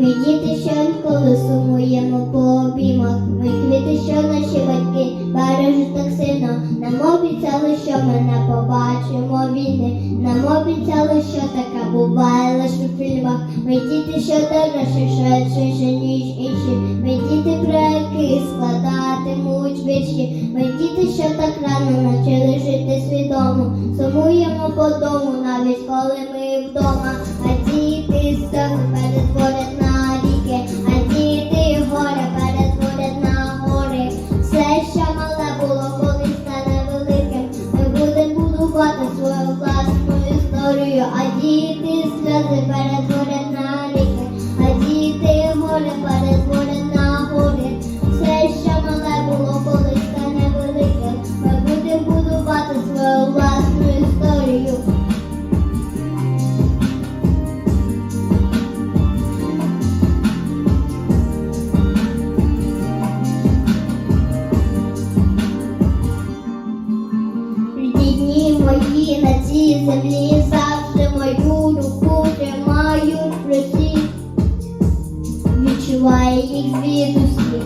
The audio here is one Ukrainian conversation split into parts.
Ми діти, що інколи сумуємо по обіймах. Ми квіти, що наші батьки бережуть так сильно. Нам обіцяли, що ми не побачимо війни. Нам обіцяли, що таке буває лише в фільмах. Ми діти, що дорожче, швидше, ніж інші. Ми діти, про яких складатимуть вірші. Ми діти, що так рано навчили жити свідомо. Сумуємо по дому, навіть коли ми вдома. А діти сльози перетворять мої на цій землі завжди мою руку тримають руці, відчуває їх звідусі.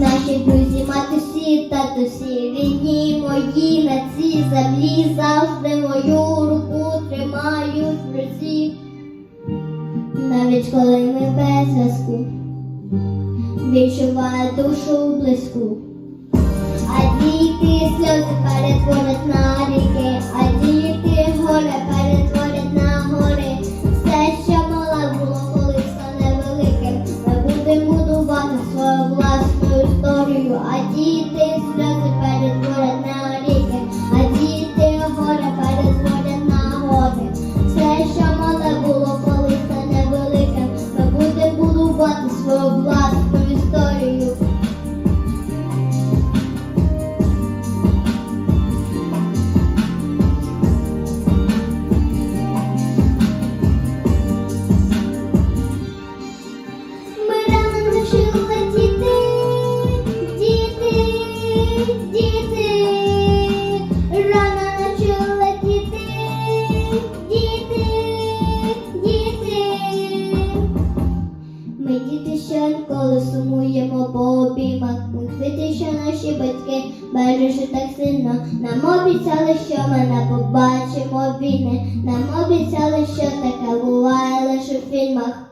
Наші друзі, матусі, татусі, рідні мої на цій землі завжди мою руку тримають в руці. Навіть коли ми без зв'язку, відчуває душу близьку. А діти сльози I наші батьки бережуть так сильно. Нам обіцяли, що ми не побачимо війни. Нам обіцяли, що таке буває лише в фільмах.